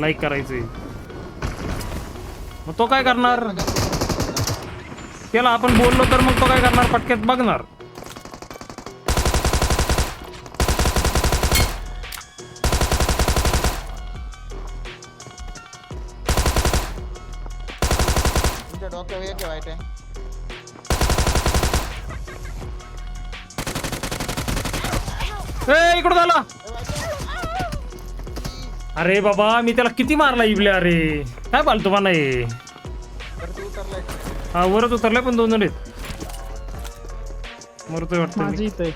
Like करायचंय मग तो काय करणार? त्याला आपण बोललो तर मग तो काय करणार? पटक्यात बघणार. इकडं झाला अरे बाबा मी त्याला किती मारला इबले अरे? काय पालतो मला हे? हा वरच उतरलाय पण दोन जण आहेत. मरतोय वाटतं माझी. इथं आहे.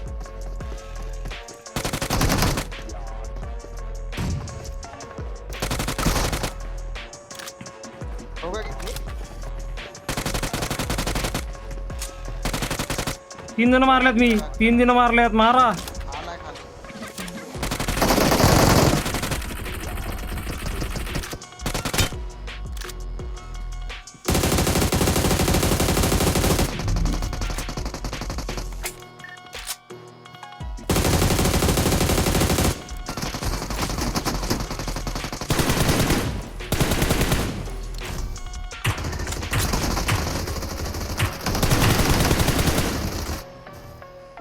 तीन जण मारल्यात मी. तीन जण मारल्यात. मारा.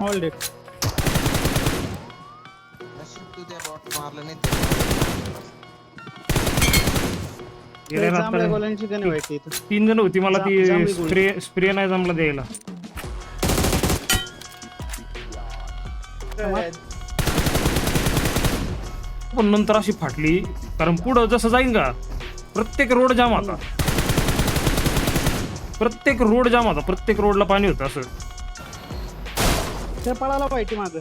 Hold it. नशीब तू त्या बॉट मारलं नाही ते. गेल्या ते जांभळ्या रात्री गोल्यांची गण वाईट इथं तीन जण होती मला ती जा- जांभळी गोळी. स्प्रे स्प्रे नाही जमला द्यायला पण नंतर अशी फाटली कारण पुढं जसं जाईन का प्रत्येक रोड जाम होता प्रत्येक रोड जाम होता प्रत्येक रोडला पाणी होतं असं ते पळाला पाहिजे माग.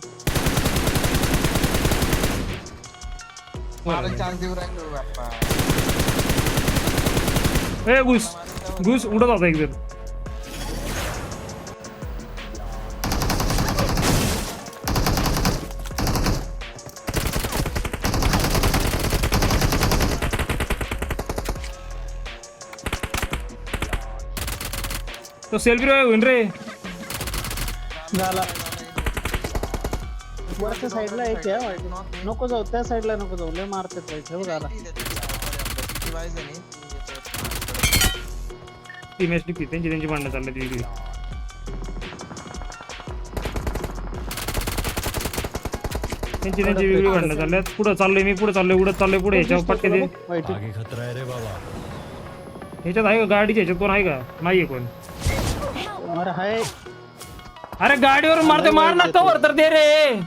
मारायला चान्स देऊ राहिलो बाप्पा. ए घुस. घुस उडत होता एक जण. तो सेल्फी होईन रे. झाला. वरच्या साईडला एक आहे वाईट नको जाऊ त्या साईडला नको जाऊ लय वाईट हे बघ आला. ती मॅच टिकती त्यांची त्यांची भांडणं चालली वेगळी त्यांची त्यांची वेगळी भांडणं चालल्यात पुढं चाललोय मी पुढे चाललोय उडत चाललोय पुढे ह्याच्यावर पटके दे वाईट आगे खतरा रे बाबा. ह्याच्यात आहे का? गाडीच्या ह्याच्यात कोण आहे का? नाहीये कोण. अरे हाय. अरे गाडीवर मारते मार ना तर दे रे.